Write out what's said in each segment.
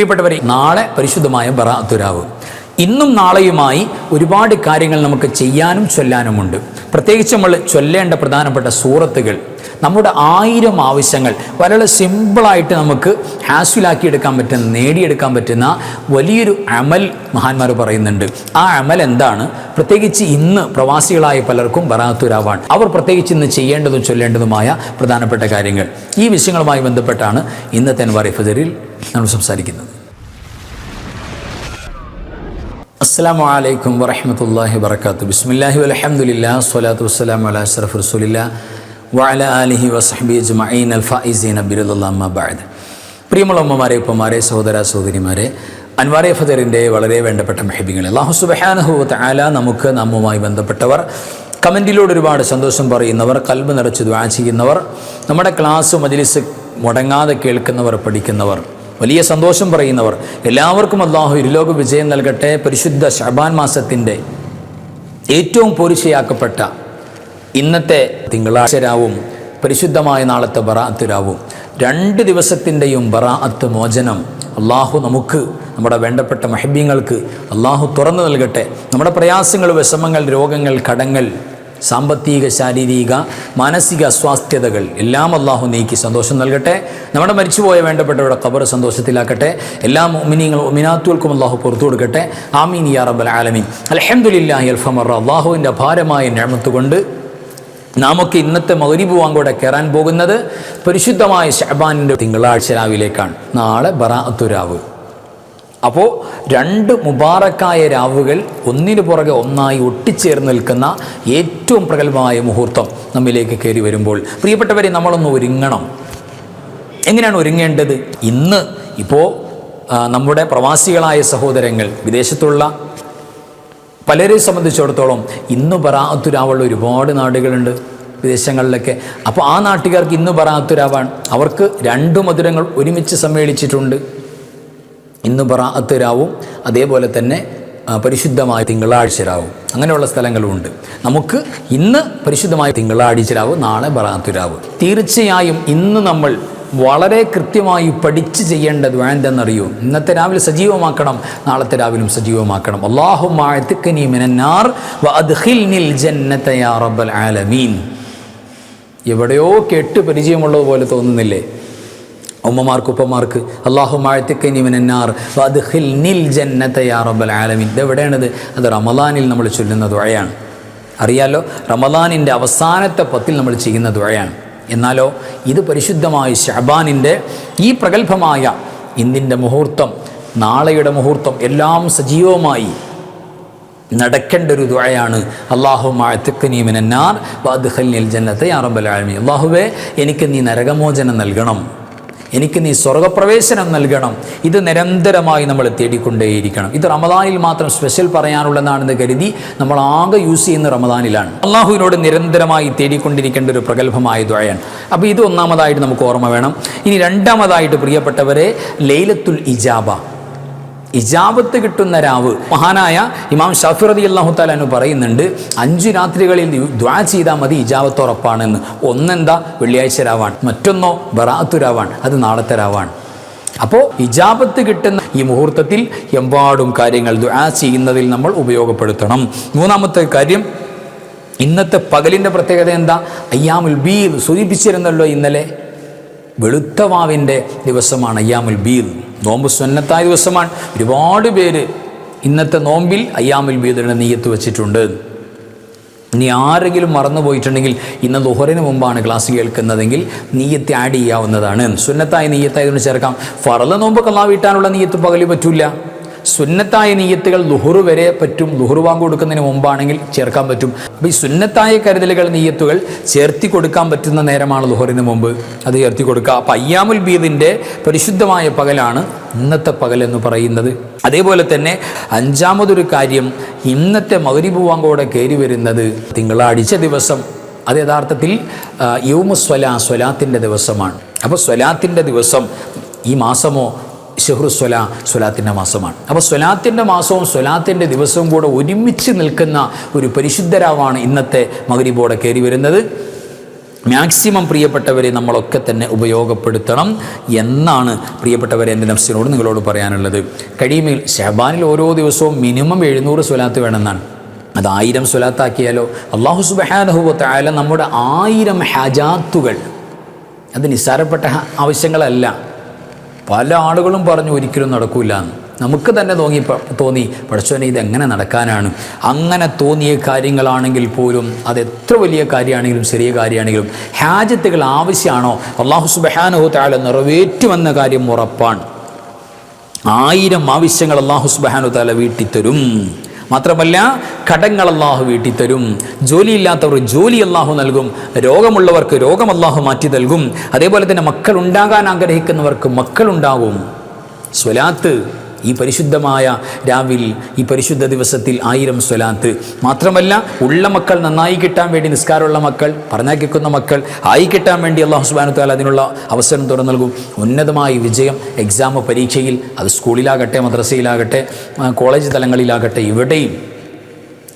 പ്രിയപ്പെട്ടവരെ നാളെ പരിശുദ്ധമായ ബറാത്തുരാവ് ഇന്നും നാളെയുമായി ഒരുപാട് കാര്യങ്ങൾ നമുക്ക് ചെയ്യാനും ചൊല്ലാനുമുണ്ട്. പ്രത്യേകിച്ച് നമ്മൾ ചൊല്ലേണ്ട പ്രധാനപ്പെട്ട സൂറത്തുകൾ നമ്മുടെ ആയിരം ആവശ്യങ്ങൾ. വളരെ സിമ്പിളായിട്ട് നമുക്ക് ഹാസിലാക്കി എടുക്കാൻ പറ്റുന്ന നേടിയെടുക്കാൻ പറ്റുന്ന വലിയൊരു അമൽ മഹാന്മാർ പറയുന്നുണ്ട്. ആ അമൽ എന്താണ്? പ്രത്യേകിച്ച് ഇന്ന് പ്രവാസികളായ പലർക്കും ബറാത്തുരാവാണ് അവർ പ്രത്യേകിച്ച് ഇന്ന് ചെയ്യേണ്ടതും ചൊല്ലേണ്ടതുമായ പ്രധാനപ്പെട്ട കാര്യങ്ങൾ. ഈ വിഷയങ്ങളുമായി ബന്ധപ്പെട്ടാണ് ഇന്നത്തെ അൻവാറി നമ്മൾ സംസാരിക്കുന്നത്. അസ്സാം വലൈക്കും വറഹമത്തല്ലാഹി വർക്കാത്തു ബിസ്മില്ലാഹി അലഹമുല്ലാ സ്വലാത്തു വസ്സലാം അല സറഫ് റസൂലില്ല വഅല ആലിഹി വസഹബി ജുമൈൻ അൽ ഫൈസീൻ അബ്ദുല്ലാ ബാദ് പ്രിയമുള്ള അമ്മമാരെ ഉപ്പമാരെ സഹോദര സഹോദരിമാരെ അൻവാറെ ഫതറിന്റെ വളരെ വേണ്ടപ്പെട്ട മെഹബിങ്ങൾ അള്ളാഹു സുബഹാനഹു ആല നമുക്ക് നമ്മുമായി ബന്ധപ്പെട്ടവർ കമന്റിലൂടെ ഒരുപാട് സന്തോഷം പറയുന്നവർ കൽബ് നിറച്ച് ദ്വാ ചെയ്യുന്നവർ നമ്മുടെ ക്ലാസ് മജ്ലിസ് മുടങ്ങാതെ കേൾക്കുന്നവർ പഠിക്കുന്നവർ വലിയ സന്തോഷം പറയുന്നവർ എല്ലാവർക്കും അള്ളാഹു ഇരുലോക വിജയം നൽകട്ടെ. പരിശുദ്ധ ഷബാൻ മാസത്തിന്റെ ഏറ്റവും പോരിശയാക്കപ്പെട്ട ഇന്നത്തെ തിങ്കളാഴ്ച രാവും പരിശുദ്ധമായ നാളത്തെ ബറാഅത്ത് രാവും രണ്ട് ദിവസത്തിന്റെയും ബറാഅത്ത് മോചനം അള്ളാഹു നമുക്ക് നമ്മുടെ വേണ്ടപ്പെട്ട മഹബ്യങ്ങൾക്ക് അള്ളാഹു തുറന്നു നൽകട്ടെ. നമ്മുടെ പ്രയാസങ്ങൾ വിഷമങ്ങൾ രോഗങ്ങൾ കടങ്ങൾ സാമ്പത്തിക ശാരീരിക മാനസിക അസ്വാസ്ഥ്യതകൾ എല്ലാം അള്ളാഹു നീക്കി സന്തോഷം നൽകട്ടെ. നമ്മുടെ മരിച്ചുപോയ വേണ്ടപ്പെട്ടവരുടെ ഖബർ സന്തോഷത്തിലാക്കട്ടെ. എല്ലാ മിനിങ്ങളും മിനാത്തുകൾക്കും അള്ളാഹു പുറത്തു കൊടുക്കട്ടെ. ആമീൻ യാ റബ്ബൽ ആലമീൻ. അലഹമുല്ലാഹി അൽഫമർ. അള്ളാഹുവിന്റെ ഭാരമായ ഞാമത്ത് കൊണ്ട് നാമൊക്കെ ഇന്നത്തെ മൗരിബ് വാങ്കോടെ കയറാൻ പോകുന്നത് പരിശുദ്ധമായ ഷഹബാനിന്റെ തിങ്കളാഴ്ച രാവിലേക്കാണ്. നാളെ ബറാത്തുരാവ് അപ്പോൾ രണ്ട് മുബാറക്കായ രാവുകൾ ഒന്നിനു പുറകെ ഒന്നായി ഒട്ടിച്ചേർന്ന് നിൽക്കുന്ന ഏറ്റവും പ്രഗത്ഭമായ മുഹൂർത്തം നമ്മിലേക്ക് കയറി വരുമ്പോൾ. പ്രിയപ്പെട്ടവരെ നമ്മളൊന്ന് ഒരുങ്ങണം. എങ്ങനെയാണ് ഒരുങ്ങേണ്ടത്? ഇന്ന് ഇപ്പോൾ നമ്മുടെ പ്രവാസികളായ സഹോദരങ്ങൾ വിദേശത്തുള്ള പലരെ സംബന്ധിച്ചിടത്തോളം ഇന്ന് പറാത്തുരാവുള്ള ഒരുപാട് നാടുകളുണ്ട് വിദേശങ്ങളിലൊക്കെ. അപ്പോൾ ആ നാട്ടുകാർക്ക് ഇന്ന് പറാത്തുരാവാണ് അവർക്ക് രണ്ട് മധുരങ്ങൾ ഒരുമിച്ച് സമ്മേളിച്ചിട്ടുണ്ട്. ഇന്ന് പറാത്തുരാവും രാവും അതേപോലെ തന്നെ പരിശുദ്ധമായ തിങ്കളാഴ്ച രാവും അങ്ങനെയുള്ള സ്ഥലങ്ങളുമുണ്ട് നമുക്ക് ഇന്ന് പരിശുദ്ധമായ തിങ്കളാഴ്ച രാവ് നാളെ ബറാഅത്ത് രാവ് തീർച്ചയായും ഇന്ന് നമ്മൾ വളരെ കൃത്യമായി പഠിച്ച് ചെയ്യേണ്ടത് വേണ്ടെന്നറിയൂ. ഇന്നത്തെ രാവിലെ സജീവമാക്കണം നാളത്തെ രാവിലും സജീവമാക്കണം. അള്ളാഹു മിനന്നാർ റബ്ബൽ ആലമീൻ. എവിടെയോ കേട്ട് പരിചയമുള്ളത് പോലെ തോന്നുന്നില്ലേ? ഉമ്മമാർക്ക് ഉപ്പമാർക്ക് അള്ളാഹു മാഴ്ത്തിക്കനിമിനാർ നിൽ ജന്നത്തയാ റബ്ബൽ ആലമീൻ. ഇതെവിടെയാണിത് അത് റമദാനിൽ നമ്മൾ ചൊല്ലുന്ന ദുഴയാണ് അറിയാലോ? റമദാനിന്റെ അവസാനത്തെ പത്തിൽ നമ്മൾ ചെയ്യുന്ന ദുഴയാണ് എന്നാലോ ഇത് പരിശുദ്ധമായ ഷഹബാനിന്റെ ഈ പ്രഗത്ഭമായ ഇന്നിന്റെ മുഹൂർത്തം നാളെയുടെ മുഹൂർത്തം എല്ലാം സജീവമായി നടക്കേണ്ട ഒരു ദുഴയാണ് അള്ളാഹു മാഴ്ത്തിക്കനീമിനാർ വാദ്ഹലിൽ ജനത്തെ ആലമി അള്ളാഹുവേ എനിക്ക് നീ നരകമോചനം നൽകണം. എനിക്ക് നീ സ്വർഗപ്രവേശനം നൽകണം. ഇത് നിരന്തരമായി നമ്മൾ തേടിക്കൊണ്ടേയിരിക്കണം. ഇത് റമദാനിൽ മാത്രം സ്പെഷ്യൽ പറയാനുള്ളതാണെന്ന് കരുതി നമ്മൾ ആകെ യൂസ് ചെയ്യുന്ന റമദാനിലാണ്. അള്ളാഹുവിനോട് നിരന്തരമായി തേടിക്കൊണ്ടിരിക്കേണ്ട ഒരു പ്രഗത്ഭമായ ദ്വയാണ് അപ്പോൾ ഇത് ഒന്നാമതായിട്ട് നമുക്ക് ഓർമ്മ വേണം. ഇനി രണ്ടാമതായിട്ട് പ്രിയപ്പെട്ടവരെ ലൈലത്തുൽ ഇജാബ. ഇജാബത്ത് കിട്ടുന്ന രാവ്. മഹാനായ ഇമാം ഷാഫിർ അലി അള്ളാഹു താലാനു പറയുന്നുണ്ട് അഞ്ച് രാത്രികളിൽ ദ്വാ ചെയ്താൽ മതി ഇജാബത്ത് ഉറപ്പാണെന്ന്. ഒന്നെന്താ? വെള്ളിയാഴ്ച രാവാണ്. മറ്റൊന്നോ? ബറാത്തു രാവാണ്. അത് നാളത്തെ രാവാണ്. അപ്പോൾ ഇജാബത്ത് കിട്ടുന്ന ഈ മുഹൂർത്തത്തിൽ എമ്പാടും കാര്യങ്ങൾ ദ്വാ ചെയ്യുന്നതിൽ നമ്മൾ ഉപയോഗപ്പെടുത്തണം. മൂന്നാമത്തെ കാര്യം ഇന്നത്തെ പകലിന്റെ പ്രത്യേകത എന്താ? അയ്യാമുൽ ബീദ് സൂചിപ്പിച്ചിരുന്നല്ലോ ഇന്നലെ. വെളുത്തവാവിന്റെ ദിവസമാണ് അയ്യാമുൽ ബീൽ നോമ്പ് സ്വന്നത്തായ ദിവസമാണ്. ഒരുപാട് പേര് ഇന്നത്തെ നോമ്പിൽ അയ്യാമുൽ ബീദിനെ നെയ്യത്ത് വെച്ചിട്ടുണ്ട്. ഇനി ആരെങ്കിലും മറന്നു പോയിട്ടുണ്ടെങ്കിൽ ഇന്ന് ദുഹറിന് മുമ്പാണ് ക്ലാസ് കേൾക്കുന്നതെങ്കിൽ നീയത്ത് ആഡ് ചെയ്യാവുന്നതാണ്. സുന്നത്തായ നീയത്തായതുകൊണ്ട് ചേർക്കാം. ഫറല നോമ്പ് കള്ളാവിട്ടാനുള്ള നീയത്ത് പകലി പറ്റൂല. സുന്നത്തായ നീയത്തുകൾ ലുഹുറു വരെ പറ്റും. ലുഹുറു വാങ്ങ് കൊടുക്കുന്നതിന് മുമ്പാണെങ്കിൽ ചേർക്കാൻ പറ്റും. അപ്പോൾ ഈ സുന്നത്തായ കരുതലുകൾ നീയത്തുകൾ ചേർത്തി കൊടുക്കാൻ പറ്റുന്ന നേരമാണ് ലുഹറിന് മുമ്പ്. അത് ചേർത്തി കൊടുക്കുക. അപ്പം അയ്യാമുൽ ബീദിന്റെ പരിശുദ്ധമായ പകലാണ് ഇന്നത്തെ പകൽ എന്ന് പറയുന്നത്. അതേപോലെ തന്നെ അഞ്ചാമതൊരു കാര്യം ഇന്നത്തെ മകരിബ് വാങ്കോടെ കയറി വരുന്നത് തിങ്കളാഴ്ച ദിവസം. അത് യഥാർത്ഥത്തിൽ യൗമ സ്വലാ സ്വലാത്തിന്റെ ദിവസമാണ്. അപ്പോൾ സ്വലാത്തിന്റെ ദിവസം ഈ മാസമോ ഷെഹ്റു സ്വല സ്വലാത്തിന്റെ മാസമാണ്. അപ്പോൾ സ്വലാത്തിന്റെ മാസവും സ്വലാത്തിന്റെ ദിവസവും കൂടെ ഒരുമിച്ച് നിൽക്കുന്ന ഒരു പരിശുദ്ധരാവാണ് ഇന്നത്തെ മകരിബോടെ കയറി വരുന്നത്. മാക്സിമം പ്രിയപ്പെട്ടവരെ നമ്മളൊക്കെ തന്നെ ഉപയോഗപ്പെടുത്തണം എന്നാണ് പ്രിയപ്പെട്ടവരെ എന്റെ നഫ്സിനോട് നിങ്ങളോട് പറയാനുള്ളത്. കഴിയുമെങ്കിൽ ഷഹബാനിൽ ഓരോ ദിവസവും മിനിമം എഴുന്നൂറ് സ്വലാത്ത് വേണമെന്നാണ്. അത് ആയിരം സ്വലാത്താക്കിയാലോ? അള്ളാഹു സുബഹാനഹുവത്തായാല നമ്മുടെ ആയിരം ഹജാത്തുകൾ. അത് നിസ്സാരപ്പെട്ട ആവശ്യങ്ങളല്ല. പല ആളുകളും പറഞ്ഞു ഒരിക്കലും നടക്കൂല എന്ന് നമുക്ക് തന്നെ തോന്നി തോന്നി പഠിച്ചവനെ ഇതെങ്ങനെ നടക്കാനാണ്? അങ്ങനെ തോന്നിയ കാര്യങ്ങളാണെങ്കിൽ പോലും അത് എത്ര വലിയ കാര്യമാണെങ്കിലും ചെറിയ കാര്യമാണെങ്കിലും ഹാജത്തുകൾ ആവശ്യമാണോ? അള്ളാഹു സുബഹാനഹു താല നിറവേറ്റുമെന്ന കാര്യം ഉറപ്പാണ്. ആയിരം ആവശ്യങ്ങൾ അള്ളാഹു സുബഹാനോ താല വീട്ടിത്തരും. മാത്രമല്ല കടങ്ങൾ അള്ളാഹു വീട്ടിത്തരും ജോലിയില്ലാത്തവർ ജോലി അള്ളാഹു നൽകും. രോഗമുള്ളവർക്ക് രോഗം അള്ളാഹു മാറ്റി നൽകും. അതേപോലെ തന്നെ മക്കൾ ഉണ്ടാകാൻ ആഗ്രഹിക്കുന്നവർക്ക് മക്കളുണ്ടാകും. സ്വലാത്ത് ഈ പരിശുദ്ധമായ രാവിൽ ഈ പരിശുദ്ധ ദിവസത്തിൽ ആയിരം സ്വലാത്ത്. മാത്രമല്ല ഉള്ള മക്കൾ നന്നായി കിട്ടാൻ വേണ്ടി നിസ്കാരമുള്ള മക്കൾ പറഞ്ഞാക്കിക്കുന്ന മക്കൾ ആയി കിട്ടാൻ വേണ്ടി അള്ളാഹു സുബാനു താല അതിനുള്ള അവസരം തുറന്നു നൽകും. ഉന്നതമായ വിജയം എക്സാം പരീക്ഷയിൽ അത് സ്കൂളിലാകട്ടെ മദ്രസയിലാകട്ടെ കോളേജ് തലങ്ങളിലാകട്ടെ ഇവിടെയും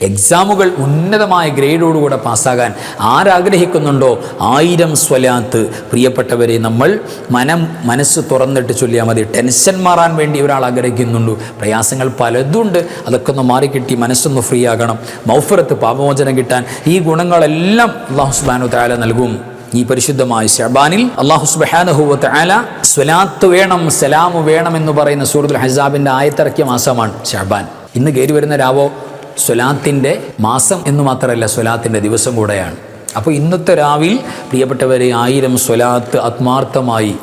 എക്സാമുകൾ ഉന്നതമായ ഗ്രേഡോടുകൂടെ പാസ്സാകാൻ ആരാഗ്രഹിക്കുന്നുണ്ടോ? ആയിരം സ്വലാത്ത്. പ്രിയപ്പെട്ടവരെ നമ്മൾ മനം മനസ്സ് തുറന്നിട്ട് ചൊല്ലിയാൽ മതി. ടെൻഷൻ മാറാൻ വേണ്ടി ഒരാൾ ആഗ്രഹിക്കുന്നുണ്ട്. പ്രയാസങ്ങൾ പലതുണ്ട്. അതൊക്കെ ഒന്ന് മാറിക്കിട്ടി മനസ്സൊന്ന് ഫ്രീ ആകണം. മൗഫറത്ത് പാപമോചനം കിട്ടാൻ ഈ ഗുണങ്ങളെല്ലാം അള്ളാഹു സുബാനു താല നൽകും. ഈ പരിശുദ്ധമായ ഷബാനിൽ അള്ളാഹു സുബാനഹുവ താല സ്വലാത്ത് വേണം സലാമു വേണം എന്ന് പറയുന്ന സൂറത്തുൽ ഹസാബിന്റെ ആയത്തിറക്കിയ മാസമാണ് ഷബാൻ ഇന്ന് കയറി വരുന്ന രാവോ സ്വലാത്തിന്റെ മാസം എന്ന് മാത്രമല്ല സ്വലാത്തിന്റെ ദിവസം കൂടെയാണ്. അപ്പോൾ ഇന്നത്തെ രാവിൽ പ്രിയപ്പെട്ടവരെ ആയിരം സ്വലാത്ത് ആത്മാർത്ഥമായി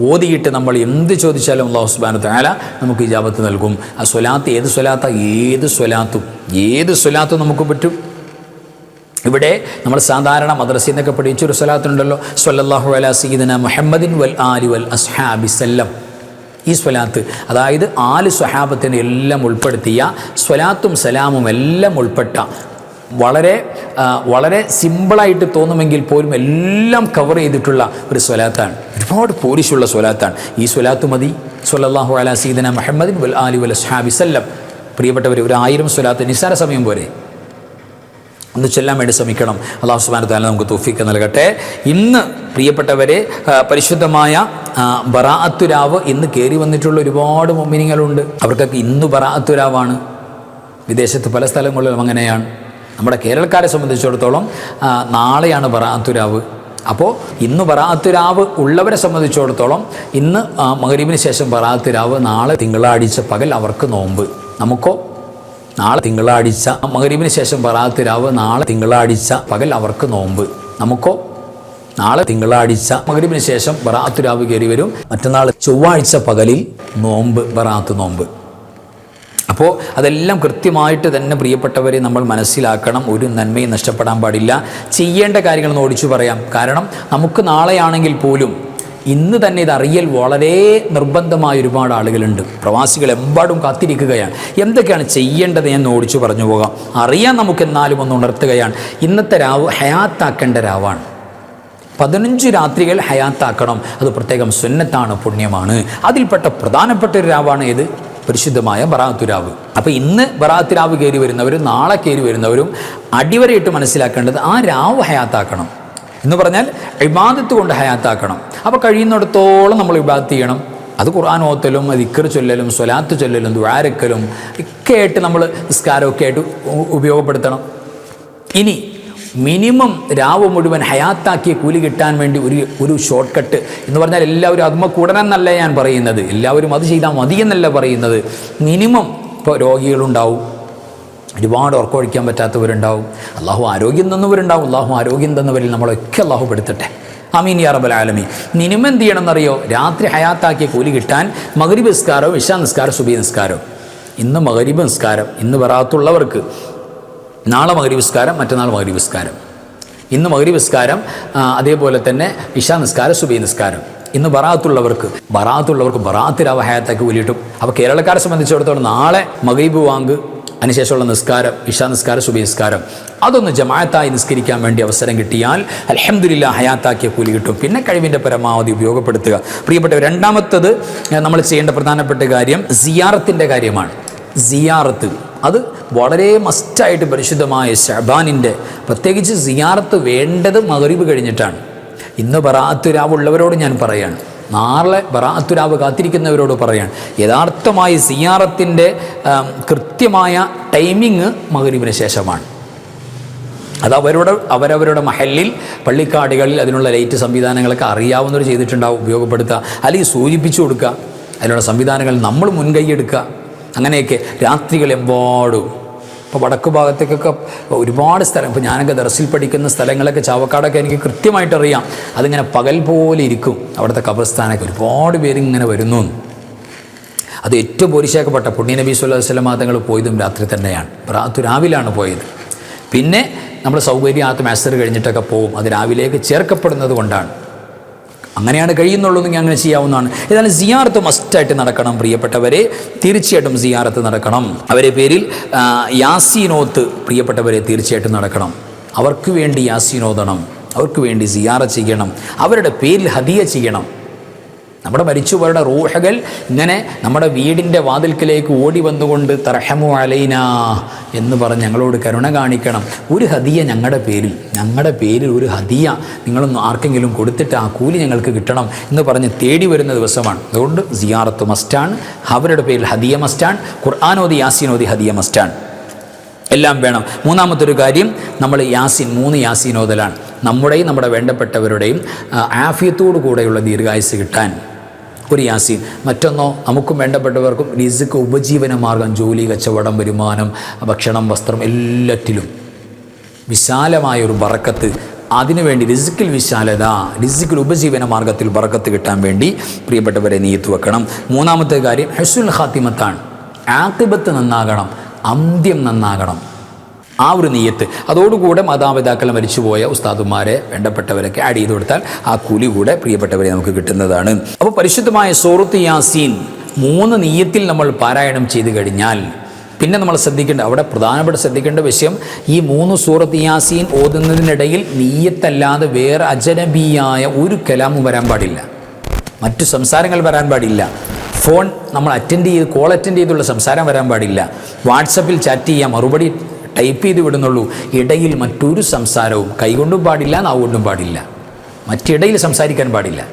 ഓതിയിട്ട് നമ്മൾ എന്ത് ചോദിച്ചാലും അള്ളാഹു സുബാനു താല നമുക്ക് ഇജാബത്ത് നൽകും. ആ സ്വലാത്ത് ഏത് സ്വലാത്ത? ഏത് സ്വലാത്തും. ഏത് സ്വലാത്തും നമുക്ക് പറ്റും? ഇവിടെ നമ്മൾ സാധാരണ മദ്രസയിൽ നിന്നൊക്കെ പഠിച്ചൊരു സ്വലാത്തുണ്ടല്ലോ. സ്വല്ലല്ലാഹു അലാ സീദന മുഹമ്മദിൻ വൽ ആലി വൽ അസ്ഹാബി സല്ലം. ഈ സ്വലാത്ത്. അതായത് ആൽ സ്വഹാബത്തിനെ എല്ലാം ഉൾപ്പെടുത്തിയ സ്വലാത്തും സലാമും എല്ലാം ഉൾപ്പെട്ട വളരെ വളരെ സിമ്പിളായിട്ട് തോന്നുമെങ്കിൽ പോലും എല്ലാം കവർ ചെയ്തിട്ടുള്ള ഒരു സ്വലാത്താണ്. ഒരുപാട് പോലീഷുള്ള സ്വലാത്താണ്. ഈ സ്വലാത്ത് മതി. സ്വല്ലല്ലാഹു അല സീദന മുഹമ്മദിൻ വൽ ആലി വൽ അസ്ഹാബി സല്ലം. പ്രിയപ്പെട്ടവർ ഒരു ആയിരം സ്വലാത്ത് നിസ്സാര സമയം പോരെ. ഒന്ന് ചെല്ലാൻ വേണ്ടി ശ്രമിക്കണം. അള്ളാഹു സുബാന താല നമുക്ക് തോഫിക്ക് നൽകട്ടെ. ഇന്ന് പ്രിയപ്പെട്ടവരെ പരിശുദ്ധമായ ബറാഅത്തുരാവ് ഇന്ന് കയറി വന്നിട്ടുള്ള ഒരുപാട് മൊമിനിങ്ങളുണ്ട് അവർക്കൊക്കെ ഇന്ന് ബറാഅത്തുരാവാണ് വിദേശത്ത് പല സ്ഥലങ്ങളിലും അങ്ങനെയാണ്. നമ്മുടെ കേരളക്കാരെ സംബന്ധിച്ചിടത്തോളം നാളെയാണ് ബറാഅത്തുരാവ് അപ്പോൾ ഇന്ന് ബറാഅത്തുരാവ് ഉള്ളവരെ സംബന്ധിച്ചിടത്തോളം ഇന്ന് മകരീബിന് ശേഷം ബറാഅത്തുരാവ് നാളെ തിങ്കളാഴ്ച പകൽ അവർക്ക് നോമ്പ്. നമുക്കോ? നാളെ തിങ്കളാഴ്ച മകരീബിന് ശേഷം ബറാഅത്തുരാവ് നാളെ തിങ്കളാഴ്ച പകൽ അവർക്ക് നോമ്പ്. നമുക്കോ? നാളെ തിങ്കളാഴ്ച മകരീബിന് ശേഷം ബറാത്ത് രാവ് കയറി വരും. മറ്റന്നാൾ ചൊവ്വാഴ്ച പകലിൽ നോമ്പ് ബറാത്ത് നോമ്പ്. അപ്പോൾ അതെല്ലാം കൃത്യമായിട്ട് തന്നെ പ്രിയപ്പെട്ടവരെ നമ്മൾ മനസ്സിലാക്കണം. ഒരു നന്മയും നഷ്ടപ്പെടാൻ പാടില്ല. ചെയ്യേണ്ട കാര്യങ്ങൾ ഓടിച്ചു പറയാം. കാരണം നമുക്ക് നാളെയാണെങ്കിൽ പോലും ഇന്ന് തന്നെ ഇത് അറിയൽ വളരെ നിർബന്ധമായ ഒരുപാട് ആളുകളുണ്ട്. പ്രവാസികൾ എമ്പാടും കാത്തിരിക്കുകയാണ്. എന്തൊക്കെയാണ് ചെയ്യേണ്ടത് എന്ന് ഓടിച്ചു പറഞ്ഞു പോകാം. അറിയാൻ നമുക്ക് എന്നാലും ഒന്ന് ഉണർത്തുകയാണ്. ഇന്നത്തെ രാവ് ഹയാത്താക്കേണ്ട രാവാണ്. പതിനഞ്ച് രാത്രികൾ ഹയാത്താക്കണം. അത് പ്രത്യേകം സുന്നത്താണ് പുണ്യമാണ്. അതിൽപ്പെട്ട പ്രധാനപ്പെട്ട ഒരു രാവാണ് ഏത്? പരിശുദ്ധമായ ബറാത്തുരാവ് അപ്പോൾ ഇന്ന് ബറാത്തുരാവ് കയറി വരുന്നവരും നാളെ കയറി വരുന്നവരും അടിവരയിട്ട് മനസ്സിലാക്കേണ്ടത് ആ രാവ് ഹയാത്താക്കണം. എന്ന് പറഞ്ഞാൽ ഇബാദത്ത് കൊണ്ട് ഹയാത്താക്കണം. അപ്പോൾ കഴിയുന്നിടത്തോളം നമ്മൾ ഇബാദത്ത് ചെയ്യണം. അത് ഖുർആൻ ഓത്തലും അത് ഇക്കർ ചൊല്ലലും സ്വലാത്ത് ചൊല്ലലും ദ്വാരക്കലും ഒക്കെ ആയിട്ട് നമ്മൾ നിസ്കാരമൊക്കെ ആയിട്ട് ഉപയോഗപ്പെടുത്തണം. ഇനി മിനിമം രാവ് മുഴുവൻ ഹയാത്താക്കിയ കൂലി കിട്ടാൻ വേണ്ടി ഒരു ഒരു ഷോർട്ട് കട്ട് എന്ന് പറഞ്ഞാൽ എല്ലാവരും അതുമ്മ കൂടണമെന്നല്ല ഞാൻ പറയുന്നത്. എല്ലാവരും അത് ചെയ്താൽ മതി എന്നല്ല പറയുന്നത്. മിനിമം ഇപ്പോൾ രോഗികളുണ്ടാവും. ഒരുപാട് ഉറക്കമൊഴിക്കാൻ പറ്റാത്തവരുണ്ടാവും. അള്ളാഹു ആരോഗ്യം തന്നവരുണ്ടാവും. അള്ളാഹു ആരോഗ്യം തന്നവരിൽ നമ്മളൊക്കെ അള്ളാഹു പെടുത്തട്ടെ. അമീൻ യാ റബ്ബൽ ആലമി മിനിമം എന്ത് ചെയ്യണമെന്നറിയോ? രാത്രി ഹയാത്താക്കിയ കൂലി കിട്ടാൻ മകരീബ് നിസ്കാരവും ഇഷാ നിസ്കാരം സുബി നിസ്കാരവും. ഇന്ന് മകരീബ് നിസ്കാരം ഇന്ന് വരാത്തുള്ളവർക്ക് നാളെ മകരി നിസ്കാരം മറ്റന്നാൾ മകരി നിസ്കാരം ഇന്ന് മകരി നിസ്കാരം അതേപോലെ തന്നെ ഇഷാ നിസ്കാരം സുബൈ നിസ്കാരം. ഇന്ന് ബറാത്തുള്ളവർക്ക് ബറാത്തുള്ളവർക്ക് ബറാത്തിരാവ് ഹയാത്താക്കി കൂലിയിട്ടും അപ്പോൾ കേരളക്കാരെ സംബന്ധിച്ചിടത്തോളം നാളെ മകരീബ് വാങ്ക് അതിനുശേഷമുള്ള നിസ്കാരം ഇഷാ നിസ്കാരം സുബൈ നിസ്കാരം. അതൊന്ന് ജമാഅത്തായി നിസ്കരിക്കാൻ വേണ്ടി അവസരം കിട്ടിയാൽ അലഹമില്ല ഹയാത്താക്കിയ കൂലി കിട്ടും. പിന്നെ കഴിവിന്റെ പരമാവധി ഉപയോഗപ്പെടുത്തുക. പ്രിയപ്പെട്ടവർ രണ്ടാമത്തത് നമ്മൾ ചെയ്യേണ്ട പ്രധാനപ്പെട്ട കാര്യം സിയാറത്തിന്റെ കാര്യമാണ്. സിയാറത്ത്. അത് വളരെ മസ്റ്റായിട്ട് പരിശുദ്ധമായ ഷബാനിന്റെ പ്രത്യേകിച്ച് സിയാറത്ത് വേണ്ടത് മകരീബ് കഴിഞ്ഞിട്ടാണ്. ഇന്ന് ബറാത്തുരാവുള്ളവരോട് ഞാൻ പറയാണ്. നാളെ ബറാത്തുരാവ് കാത്തിരിക്കുന്നവരോട് പറയാണ്. യഥാർത്ഥമായി സിയാറത്തിന്റെ കൃത്യമായ ടൈമിങ് മകരീബിന് ശേഷമാണ്. അത് അവരുടെ അവരവരുടെ മഹലിൽ പള്ളിക്കാടുകളിൽ അതിനുള്ള ലൈറ്റ് സംവിധാനങ്ങളൊക്കെ അറിയാവുന്നവർ ചെയ്തിട്ടുണ്ടാവും. ഉപയോഗപ്പെടുത്തുക. അല്ലെങ്കിൽ സൂചിപ്പിച്ചു കൊടുക്കുക. അതിനുള്ള സംവിധാനങ്ങൾ നമ്മൾ മുൻകൈയെടുക്കുക അങ്ങനെയൊക്കെ രാത്രികളെമ്പാടും ഇപ്പോൾ വടക്ക് ഭാഗത്തേക്കൊക്കെ ഒരുപാട് സ്ഥലം. ഇപ്പോൾ ഞാനൊക്കെ ദർസിൽ പഠിക്കുന്ന സ്ഥലങ്ങളൊക്കെ ചാവക്കാടൊക്കെ എനിക്ക് കൃത്യമായിട്ട് അറിയാം. അതിങ്ങനെ പകൽ പോലെ ഇരിക്കും. അവിടുത്തെ കബർസ്ഥാനൊക്കെ ഒരുപാട് പേര് ഇങ്ങനെ വരുന്നു. അത് ഏറ്റവും പോരിശാക്കപ്പെട്ട പുണ്യ നബി അലൈഹി വസല്ലം തങ്ങൾ പോയതും രാത്രി തന്നെയാണ്. രാത്രി രാവിലാണ് പോയത്. പിന്നെ നമ്മൾ സൗകര്യാത്ത മാസ്റ്റർ കഴിഞ്ഞിട്ടൊക്കെ പോകും അത് രാവിലേക്ക് ചേർക്കപ്പെടുന്നത് കൊണ്ടാണ്. അങ്ങനെയാണ് കഴിയുന്നുള്ളൂ എന്ന് അങ്ങനെ ചെയ്യാവുന്നതാണ്. ഏതായാലും സിയാറത്ത് മസ്റ്റായിട്ട് നടക്കണം പ്രിയപ്പെട്ടവരെ. തീർച്ചയായിട്ടും സിയാറത്ത് നടക്കണം. അവരെ പേരിൽ യാസീനോത്ത് പ്രിയപ്പെട്ടവരെ തീർച്ചയായിട്ടും നടക്കണം. അവർക്ക് വേണ്ടി യാസീനോദണം അവർക്ക് വേണ്ടി സിയാറ ചെയ്യണം. അവരുടെ പേരിൽ ഹദിയ ചെയ്യണം. നമ്മുടെ മരിച്ചുപോരുടെ റൂഹകൾ ഇങ്ങനെ നമ്മുടെ വീടിന്റെ വാതിൽക്കിലേക്ക് ഓടി വന്നുകൊണ്ട് തർഹമു അലൈന എന്ന് പറഞ്ഞ് ഞങ്ങളോട് കരുണ കാണിക്കണം. ഒരു ഹദിയ ഞങ്ങളുടെ പേരിൽ ഞങ്ങളുടെ പേരിൽ ഒരു ഹദിയ നിങ്ങളൊന്ന് ആർക്കെങ്കിലും കൊടുത്തിട്ട് ആ കൂലി ഞങ്ങൾക്ക് കിട്ടണം എന്ന് പറഞ്ഞ് തേടി വരുന്ന ദിവസമാണ്. അതുകൊണ്ട് സിയാറത്ത് മസ്റ്റാണ് അവരുടെ പേരിൽ ഹദിയ മസ്റ്റാണ് ഖുർആാനോദി യാസീനോദി ഹദിയ മസ്റ്റാണ്. എല്ലാം വേണം. മൂന്നാമത്തെ ഒരു കാര്യം നമ്മൾ യാസിൻ മൂന്ന് യാസീനോദലാണ് നമ്മുടെയും നമ്മുടെ വേണ്ടപ്പെട്ടവരുടെയും ആഫിയത്തോടു കൂടെയുള്ള ദീർഘായുസ് കിട്ടാൻ ഒരു യാസിൻ. മറ്റൊന്നോ നമുക്കും വേണ്ടപ്പെട്ടവർക്കും റിസ്ക് ഉപജീവന മാർഗം ജോലി കച്ചവടം വരുമാനം ഭക്ഷണം വസ്ത്രം എല്ലാറ്റിലും വിശാലമായ ഒരു അതിനു വേണ്ടി റിസിക്കിൽ വിശാലത റിസിക്കിൽ ഉപജീവന മാർഗത്തിൽ ബറക്കത്ത് കിട്ടാൻ വേണ്ടി പ്രിയപ്പെട്ടവരെ നീയത്ത് വെക്കണം. മൂന്നാമത്തെ കാര്യം ഹെസുൽ ഹാത്തിമത്താണ് ആത്തിബത്ത് നന്നാകണം. അന്ത്യം നന്നാകണം. ആ ഒരു നീയത്ത്. അതോടുകൂടെ മാതാപിതാക്കൾ മരിച്ചുപോയ ഉസ്താദുമാരെ വേണ്ടപ്പെട്ടവരൊക്കെ ആഡ് ചെയ്ത് കൊടുത്താൽ ആ കൂലി കൂടെ പ്രിയപ്പെട്ടവരെ നമുക്ക് കിട്ടുന്നതാണ്. അപ്പോൾ പരിശുദ്ധമായ സൂറത്ത് യാസീൻ മൂന്ന് നീയത്തിൽ നമ്മൾ പാരായണം ചെയ്തു കഴിഞ്ഞാൽ പിന്നെ നമ്മൾ ശ്രദ്ധിക്കേണ്ട അവിടെ പ്രധാനപ്പെട്ട ശ്രദ്ധിക്കേണ്ട വിഷയം ഈ മൂന്ന് സൂറത്ത് യാസീൻ ഓതുന്നതിനിടയിൽ നീയത്തല്ലാതെ വേറെ അജനബിയായ ഒരു കലാമും വരാൻ പാടില്ല. മറ്റു സംസാരങ്ങൾ വരാൻ പാടില്ല. ഫോൺ നമ്മൾ അറ്റൻഡ് ചെയ്ത് കോൾ അറ്റൻഡ് ചെയ്തുള്ള സംസാരം വരാൻ പാടില്ല. വാട്സപ്പിൽ ചാറ്റ് ചെയ്യാം മറുപടി ടൈപ്പ് ചെയ്ത് വിടുന്നുള്ളൂ. ഇടയിൽ മറ്റൊരു സംസാരവും കൈകൊണ്ടും പാടില്ല നാവുകൊണ്ടും പാടില്ല. മറ്റിടയിൽ സംസാരിക്കാൻ പാടില്ല.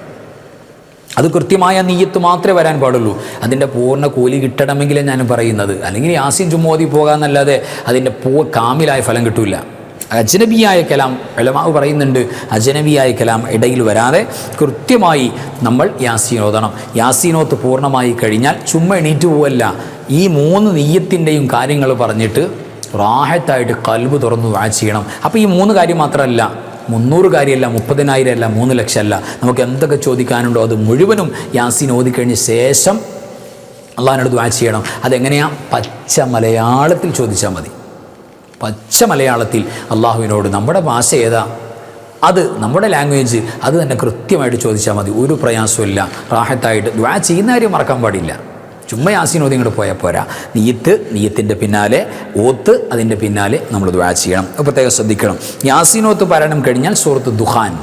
അത് കൃത്യമായ നീയത്ത് മാത്രമേ വരാൻ പാടുള്ളൂ. അതിന്റെ പൂർണ കൂലി കിട്ടണമെങ്കിലേ ഞാൻ പറയുന്നത്. അല്ലെങ്കിൽ യാസിൻ ചുമ്മോതി പോകാമെന്നല്ലാതെ അതിന്റെ പൂ കാമിലായ ഫലം കിട്ടില്ല അജനബിയായ കലാം എളമാവ് പറയുന്നുണ്ട് അജനബിയായ കലാം ഇടയിൽ വരാതെ കൃത്യമായി നമ്മൾ യാസീൻ ഓതണം. യാസീനോത്ത് പൂർണമായി കഴിഞ്ഞാൽ ചുമ്മാ എണീറ്റ് പോവല്ല. ഈ മൂന്ന് നെയ്യത്തിന്റെയും കാര്യങ്ങൾ പറഞ്ഞിട്ട് റാഹത്തായിട്ട് കൽബ് തുറന്നു വാ ചെയ്യണം. അപ്പോൾ ഈ മൂന്ന് കാര്യം മാത്രമല്ല മുന്നൂറ് കാര്യമല്ല മുപ്പതിനായിരം അല്ല മൂന്ന് ലക്ഷം അല്ല. നമുക്ക് എന്തൊക്കെ ചോദിക്കാനുണ്ടോ അത് മുഴുവനും യാസീൻ ഓതിക്കഴിഞ്ഞ ശേഷം അള്ളാഹിനോട് വാ ചെയ്യണം. അതെങ്ങനെയാ? പച്ച മലയാളത്തിൽ ചോദിച്ചാൽ മതി. പച്ച മലയാളത്തിൽ അള്ളാഹുവിനോട് നമ്മുടെ ഭാഷ ഏതാ? അത് നമ്മുടെ ലാംഗ്വേജ്. അത് തന്നെ കൃത്യമായിട്ട് ചോദിച്ചാൽ മതി. ഒരു പ്രയാസമില്ല റാഹത്തായിട്ട് ദ്വാ ചെയ്യുന്ന കാര്യം മറക്കാൻ പാടില്ല. ചുമ്മാ യാസീനോദി ഇങ്ങോട്ട് പോയാൽ പോരാ. നീയത്ത് നീയത്തിന്റെ പിന്നാലെ. ഓത്ത് അതിന്റെ പിന്നാലെ നമ്മൾ ദ്വാ ചെയ്യണം. പ്രത്യേകം ശ്രദ്ധിക്കണം. യാസീനോത്ത് പാരായണം കഴിഞ്ഞാൽ സൂറത്ത് ദുഹാൻ.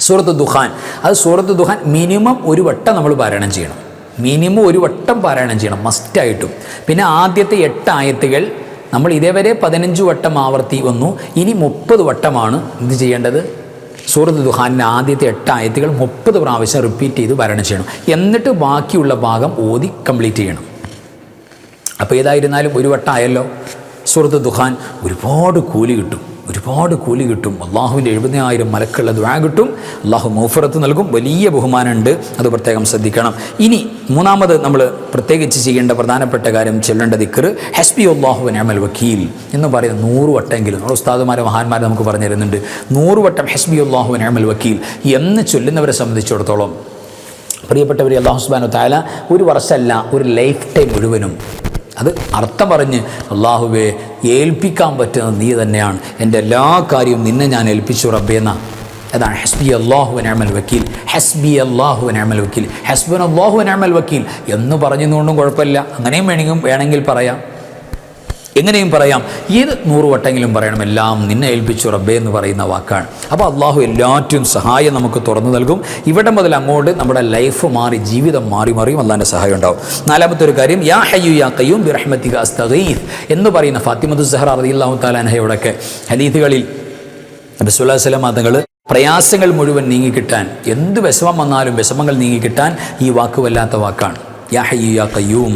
സൂറത്ത് ദുഹാൻ. അത് സൂറത്ത് ദുഹാൻ മിനിമം ഒരു വട്ടം നമ്മൾ പാരായണം ചെയ്യണം. മിനിമം ഒരു വട്ടം പാരായണം ചെയ്യണം. മസ്റ്റായിട്ടും. പിന്നെ ആദ്യത്തെ എട്ട് ആയത്തുകൾ നമ്മൾ ഇതേവരെ പതിനഞ്ച് വട്ടം ആവർത്തി വന്നു. ഇനി മുപ്പത് വട്ടമാണ് ഇത് ചെയ്യേണ്ടത്. സൂറത്ത് ദുഹാനിന്റെ ആദ്യത്തെ എട്ട് ആയത്തുകൾ മുപ്പത് പ്രാവശ്യം റിപ്പീറ്റ് ചെയ്ത് വരണം ചെയ്യണം. എന്നിട്ട് ബാക്കിയുള്ള ഭാഗം ഓതി കംപ്ലീറ്റ് ചെയ്യണം. അപ്പോൾ ഏതായിരുന്നാലും ഒരു വട്ടം ആയല്ലോ. സൂറത്ത് ദുഹാൻ ഒരുപാട് കൂലി കിട്ടും. ഒരുപാട് കൂലി കിട്ടും. അള്ളാഹുവിന്റെ എഴുപതിനായിരം മലക്കുള്ള ദ്വാ കിട്ടും. അള്ളാഹു മൗഫറത്ത് നൽകും. വലിയ ബഹുമാനമുണ്ട്. അത് പ്രത്യേകം ശ്രദ്ധിക്കണം. ഇനി മൂന്നാമത് നമ്മൾ പ്രത്യേകിച്ച് ചെയ്യേണ്ട പ്രധാനപ്പെട്ട കാര്യം ചെല്ലേണ്ട ദിക്കർ ഹെസ്ബി അള്ളാഹു അമൽ വക്കീൽ എന്ന് പറയുന്ന നൂറ് വട്ടമെങ്കിലും നമ്മുടെ ഉസ്താദുമാരെ മഹാന്മാരെ നമുക്ക് പറഞ്ഞു തരുന്നുണ്ട്. നൂറ് വട്ടം ഹെസ്ബി അള്ളാഹു അമൽ വക്കീൽ എന്ന് ചൊല്ലുന്നവരെ സംബന്ധിച്ചിടത്തോളം പ്രിയപ്പെട്ടവർ അള്ളാഹു സുബാനു താല ഒരു വർഷമല്ല ഒരു ലൈഫ് ടൈം മുഴുവനും. അത് അർത്ഥം പറഞ്ഞ് അള്ളാഹുവെ ഏൽപ്പിക്കാൻ പറ്റുന്നത് നീ തന്നെയാണ്. എന്റെ എല്ലാ കാര്യവും നിന്നെ ഞാൻ ഏൽപ്പിച്ചു റബ്ബേന്ന അതാണ് ഹസ്ബി അള്ളാഹു അനാമൽ വക്കീൽ. ഹസ്ബി അള്ളാഹു അനാമൽ വക്കീൽ. ഹസ്ബൻ അള്ളാഹു അനാമൽ വക്കീൽ. എന്ന് പറഞ്ഞതുകൊണ്ടും കുഴപ്പമില്ല. അങ്ങനെയും വേണമെങ്കിൽ വേണമെങ്കിൽ പറയാം. എങ്ങനെയും പറയാം. ഏത് നൂറ് വട്ടെങ്കിലും പറയണം. എല്ലാം നിന്നെ ഏൽപ്പിച്ചു റബ്ബേ എന്ന് പറയുന്ന വാക്കാണ്. അപ്പോൾ അള്ളാഹു എല്ലാറ്റും സഹായം നമുക്ക് തുറന്നു നൽകും. ഇവിടെ മുതൽ അങ്ങോട്ട് നമ്മുടെ ലൈഫ് മാറി ജീവിതം മാറി മാറിയും അള്ളാന്റെ സഹായം ഉണ്ടാവും. നാലാമത്തെ ഒരു കാര്യം യാ ഹയ്യു യാ കയ്യൂം ബിറഹ്മത്തിക അസ്തഗീഫ് എന്ന് പറയുന്ന ഫാത്തിമത്ത് സഹർ റളിയല്ലാഹു താലാൻഹയോടൊക്കെ താലാനഹയോടൊക്കെ നബിസ്വല്ലാ സ്വലം തങ്ങൾ പ്രയാസങ്ങൾ മുഴുവൻ നീങ്ങിക്കിട്ടാൻ എന്ത് വിഷമം വന്നാലും വിഷമങ്ങൾ നീങ്ങിക്കിട്ടാൻ ഈ വാക്ക് വല്ലാത്ത വാക്കാണ്. യാ ഹയ്യു യാ കയ്യൂം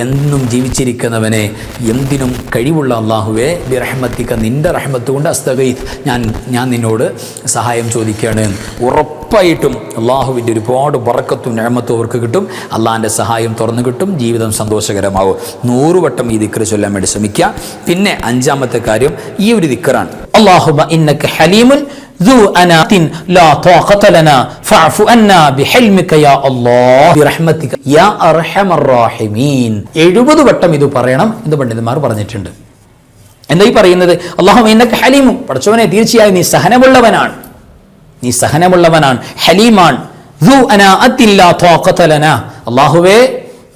എന്നും ജീവിച്ചിരിക്കുന്നവനെ എന്തിനും കഴിവുള്ള അള്ളാഹുവെ ബിറഹ്മത്തിക്ക നിന്റെ റഹ്മത്ത് കൊണ്ട് അസ്തഗൈത്ത് ഞാൻ ഞാൻ നിന്നോട് സഹായം ചോദിക്കുകയാണ്. ഉറപ്പായിട്ടും അള്ളാഹുവിന്റെ ഒരുപാട് വറക്കത്തും ഞഴമത്തും അവർക്ക് കിട്ടും. അള്ളാഹിന്റെ സഹായം തുറന്നു കിട്ടും. ജീവിതം സന്തോഷകരമാവും. നൂറുവട്ടം ഈ ദിക്കറ് ചൊല്ലാൻ വേണ്ടി ശ്രമിക്കുക. പിന്നെ അഞ്ചാമത്തെ കാര്യം ഈ ഒരു ദിക്കറാണ് അള്ളാഹുബ ഇന്നക്ക് ഹലീമുൻ ذو أنات لا طاقة لنا فاعف عنا بحلمك يا الله برحمتك يا أرحم الراحمين എഴുപത് വട്ടം ഇത് പറയണം എന്ന് പണ്ഡിതന്മാർ പറഞ്ഞിട്ടുണ്ട് എന്താ ഈ പറയുന്നത് അള്ളാഹു എന്നൊക്കെ ഹലീമും പഠിച്ചവനെ തീർച്ചയായും നീ സഹനമുള്ളവനാണ് നീ സഹനമുള്ളവനാണ് ഹലീമാണ് ذو أناءة لا طاقة لنا അള്ളാഹുവേ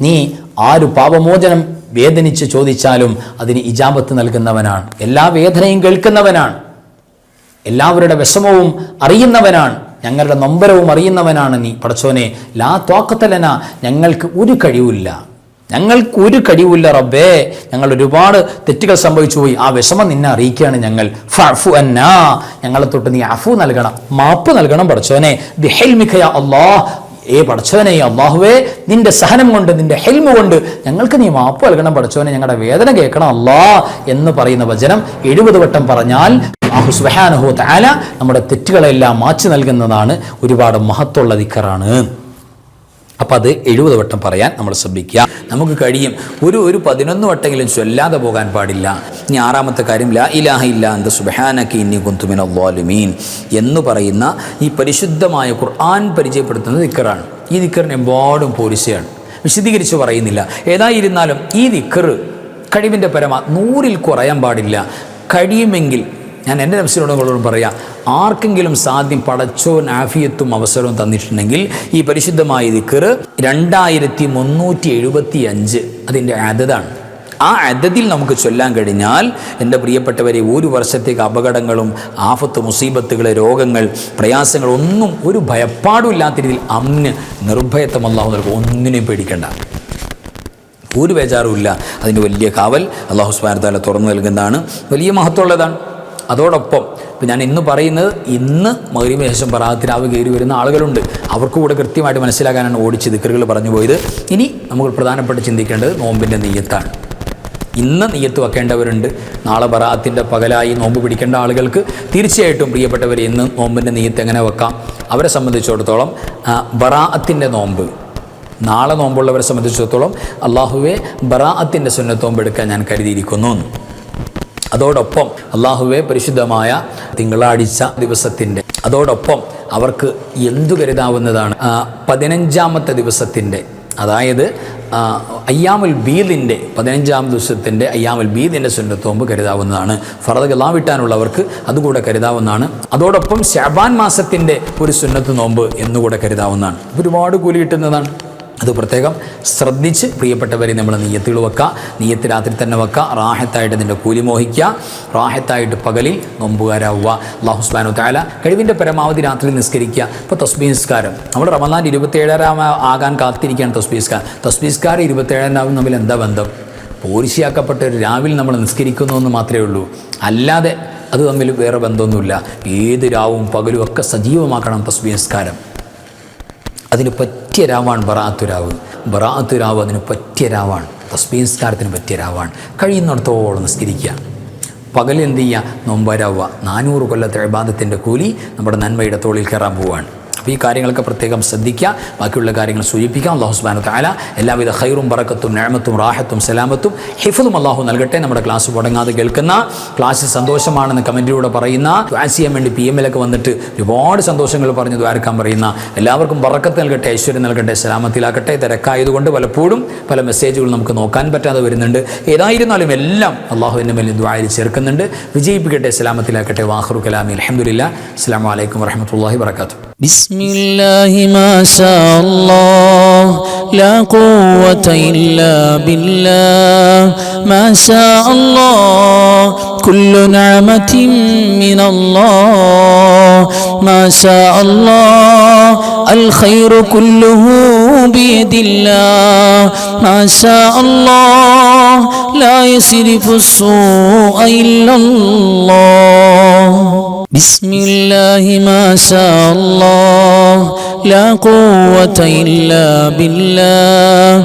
നീ ആരു പാപമോചനം വേദനിച്ച് ചോദിച്ചാലും അതിന് ഇജാബത്ത് നൽകുന്നവനാണ് എല്ലാ വേദനയും കേൾക്കുന്നവനാണ് എല്ലാവരുടെ വിഷമവും അറിയുന്നവനാണ്. ഞങ്ങളുടെ നൊമ്പരവും അറിയുന്നവനാണ് നീ. പടച്ചോനെ ലാ തോക്കത്തലന ഞങ്ങൾക്ക് ഒരു കഴിവില്ല ഞങ്ങൾക്ക് ഒരു കഴിവില്ല റബ്ബേ. ഞങ്ങൾ ഒരുപാട് തെറ്റുകൾ സംഭവിച്ചു പോയി. ആ വിഷമം നിന്നെ അറിയിക്കുകയാണ് ഞങ്ങൾ. ഫു അന്നാ. ഞങ്ങളെ തൊട്ട് നീ അഫു നൽകണം. മാപ്പ് നൽകണം പടച്ചോനെ. ബിഹെൽമിഖയ അള്ളാഹ് ഏ പടച്ചവനെ അള്ളാഹുവേ നിന്റെ സഹനം കൊണ്ട് നിന്റെ ഹെൽമ കൊണ്ട് ഞങ്ങൾക്ക് നീ മാപ്പ് നൽകണം പടച്ചവനെ ഞങ്ങളുടെ വേദന കേൾക്കണം അല്ലാ എന്ന് പറയുന്ന വചനം എഴുപത് വട്ടം പറഞ്ഞാൽ അള്ളാഹു സുബ്ഹാനഹു തആല നമ്മുടെ തെറ്റുകളെല്ലാം മാറ്റി നൽകുന്നതാണ് ഒരുപാട് മഹത്തുള്ള ദിക്കറാണ്. അപ്പോൾ അത് എഴുപത് വട്ടം പറയാൻ നമ്മൾ ശ്രദ്ധിക്കുക നമുക്ക് കഴിയും. ഒരു ഒരു പതിനൊന്ന് വട്ടെങ്കിലും ചൊല്ലാതെ പോകാൻ പാടില്ല. ഇനി ആറാമത്തെ കാര്യം ലാ ഇലാഹ ഇല്ല എന്ത് സുബഹാനക്കി ഇന്നി കുന്തുമിൻ അള്ളാലുമീൻ എന്ന് പറയുന്ന ഈ പരിശുദ്ധമായ ഖുർആൻ പരിചയപ്പെടുത്തുന്ന ദിക്കറാണ്. ഈ ദിക്കറിന് എമ്പാടും പോലീസയാണ് വിശദീകരിച്ച് പറയുന്നില്ല. ഏതായിരുന്നാലും ഈ ദിക്കറ് കഴിവിന്റെ പരമ നൂറിൽ കുറയാൻ പാടില്ല. കഴിയുമെങ്കിൽ ഞാൻ എന്റെ നഫ്സിനോട് പറയാം ആർക്കെങ്കിലും സാധ്യം പടച്ചോൻ ആഫിയത്തും അവസരവും തന്നിട്ടുണ്ടെങ്കിൽ ഈ പരിശുദ്ധമായ ദിക്കറ് രണ്ടായിരത്തി മുന്നൂറ്റി എഴുപത്തി അഞ്ച് അതിന്റെ അതതാണ് ആ അതതിൽ നമുക്ക് ചൊല്ലാൻ കഴിഞ്ഞാൽ എന്റെ പ്രിയപ്പെട്ടവരെ ഒരു വർഷത്തേക്ക് അപകടങ്ങളും ആഫത്ത് മുസീബത്തുകൾ രോഗങ്ങൾ പ്രയാസങ്ങൾ ഒന്നും ഒരു ഭയപ്പാടും ഇല്ലാത്ത രീതിയിൽ അമ്ന് നിർഭയത്വം ഒന്നിനെയും പേടിക്കേണ്ട. ഒരു ബേജാറുമില്ല അതിന് വലിയ കാവൽ അള്ളാഹു സ്മാരത്താല തുറന്നു നൽകുന്നതാണ്. വലിയ മഹത്വമുള്ളതാണ്. അതോടൊപ്പം ഇപ്പം ഞാൻ ഇന്ന് പറയുന്നത് ഇന്ന് മകരീമ ശേഷം പറാത്തിരാവ് കയറി വരുന്ന ആളുകളുണ്ട്. അവർക്ക് കൂടെ കൃത്യമായിട്ട് മനസ്സിലാക്കാനാണ് ഓടിച്ച് ദിക്കറുകൾ പറഞ്ഞു പോയത്. ഇനി നമുക്ക് പ്രധാനപ്പെട്ട് ചിന്തിക്കേണ്ടത് നോമ്പിന്റെ നെയ്യത്താണ്. ഇന്ന് നെയ്യത്ത് വെക്കേണ്ടവരുണ്ട്. നാളെ ബറാത്തിന്റെ പകലായി നോമ്പ് പിടിക്കേണ്ട ആളുകൾക്ക് തീർച്ചയായിട്ടും പ്രിയപ്പെട്ടവർ ഇന്ന് നോമ്പിന്റെ നെയ്യത്ത് എങ്ങനെ വെക്കാം? അവരെ സംബന്ധിച്ചിടത്തോളം ബറാഅത്തിന്റെ നോമ്പ്. നാളെ നോമ്പുള്ളവരെ സംബന്ധിച്ചിടത്തോളം അള്ളാഹുവെ ബറാഅത്തിന്റെ സുന്നത്തോമ്പ് എടുക്കാൻ ഞാൻ കരുതിയിരിക്കുന്നു അതോടൊപ്പം അള്ളാഹുവെ പരിശുദ്ധമായ തിങ്കളാഴ്ച ദിവസത്തിന്റെ അതോടൊപ്പം അവർക്ക് എന്തു കരുതാവുന്നതാണ്? പതിനഞ്ചാമത്തെ ദിവസത്തിന്റെ അതായത് അയ്യാമുൽ ബീദിന്റെ പതിനഞ്ചാം ദിവസത്തിന്റെ അയ്യാമുൽ ബീദിന്റെ സുന്നത്തോമ്പ് കരുതാവുന്നതാണ്. ഫറദ് ഗലാവിട്ടാനുള്ളവർക്ക് അതുകൂടെ കരുതാവുന്നതാണ്. അതോടൊപ്പം ഷാബാൻ മാസത്തിന്റെ ഒരു സുന്നത്ത് നോമ്പ് എന്നുകൂടെ കരുതാവുന്നതാണ്. ഒരുപാട് കൂലി കിട്ടുന്നതാണ്. അത് പ്രത്യേകം ശ്രദ്ധിച്ച് പ്രിയപ്പെട്ടവരെ നമ്മൾ നീയത്തുകൾ വെക്കുക നീയത്ത് രാത്രി തന്നെ വെക്കുക റാഹത്തായിട്ട് നിന്റെ കൂലി മോഹിക്കുക റാഹത്തായിട്ട് പകലിൽ നോമ്പുകാരാവുക. അള്ളാഹു സ്ലാനു താല കഴിവിന്റെ പരമാവധി രാത്രി നിസ്കരിക്കുക. ഇപ്പോൾ തസ്ബീസ്കാരം നമ്മൾ റമദാൻ ഇരുപത്തേഴാം ആകാൻ കാത്തിരിക്കുകയാണ് തസ്ബീസ്കാരം തസ്ബീസ്കാരം ഇരുപത്തേഴാം തമ്മിൽ എന്താ ബന്ധം? പോരിശിയാക്കപ്പെട്ട ഒരു രാവിലെ നമ്മൾ നിസ്കരിക്കുന്നു എന്ന് മാത്രമേ ഉള്ളൂ. അല്ലാതെ അത് തമ്മിൽ വേറെ ബന്ധമൊന്നുമില്ല. ഏത് രാവും പകലും ഒക്കെ സജീവമാക്കണം തസ്ബീ നിസ്കാരം. അതിന് പറ്റിയ രാവാണ് ബറാത്തു രാവ്. ബറാത്തു രാവ് അതിന് പറ്റിയ രാവാണ്. തസ്ബീസ്കാരത്തിന് പറ്റിയ രാവാണ്. കഴിയുന്നിടത്തോളം നിസ്കരിക്കുക. പകൽ എന്ത് ചെയ്യുക നോമ്പാരാവുക. നാനൂറ് കൊല്ലത്തെ അഴിബാദത്തിന്റെ കൂലി നമ്മുടെ നന്മയുടെ തോളിൽ കയറാൻ പോവുകയാണ് അപ്പോൾ ഈ കാര്യങ്ങളൊക്കെ പ്രത്യേകം ശ്രദ്ധിക്കുക. ബാക്കിയുള്ള കാര്യങ്ങൾ സൂചിപ്പിക്കാം. അള്ളാഹു സുബാനു താല എല്ലാവിധ ഹൈറും ബറക്കത്തും ഞാമത്തും റാഹത്തും സലാമത്തും ഹിഫുദും അള്ളാഹു നൽകട്ടെ. നമ്മുടെ ക്ലാസ് മുടങ്ങാതെ കേൾക്കുന്ന ക്ലാസ് സന്തോഷമാണെന്ന് കമന്റിലൂടെ പറയുന്ന ക്ലാസ് ചെയ്യാൻ വേണ്ടി പി എം എമ്മിലൊക്കെ വന്നിട്ട് ഒരുപാട് സന്തോഷങ്ങൾ പറഞ്ഞു ദ്വാരക്കാൻ പറയുന്ന എല്ലാവർക്കും ബറക്കത്ത് നൽകട്ടെ ഐശ്വര്യം നൽകട്ടെ സലാമത്തിലാക്കട്ടെ തിരക്കായതുകൊണ്ട് പലപ്പോഴും പല മെസ്സേജുകൾ നമുക്ക് നോക്കാൻ പറ്റാതെ വരുന്നുണ്ട്. ഏതായിരുന്നാലും എല്ലാം അള്ളാഹു എന്റെ മേലിൽ ദ്വായിൽ ചേർക്കുന്നുണ്ട്. വിജയിപ്പിക്കട്ടെ സലാമത്തിലാക്കട്ടെ. വാഹറു കലാമി. അലഹമുല്ല അസ്സാം വലൈക്കും വർഹമത്തല്ലാഹി വർക്കാത്തു بسم الله ما شاء الله. لا قوة إلا بالله. ما شاء الله. كل نعمة من الله. ما شاء الله الخير كله بيد الله. ما شاء الله لا يصرف السوء إلا الله. بسم الله ما شاء الله لا قوة إلا بالله.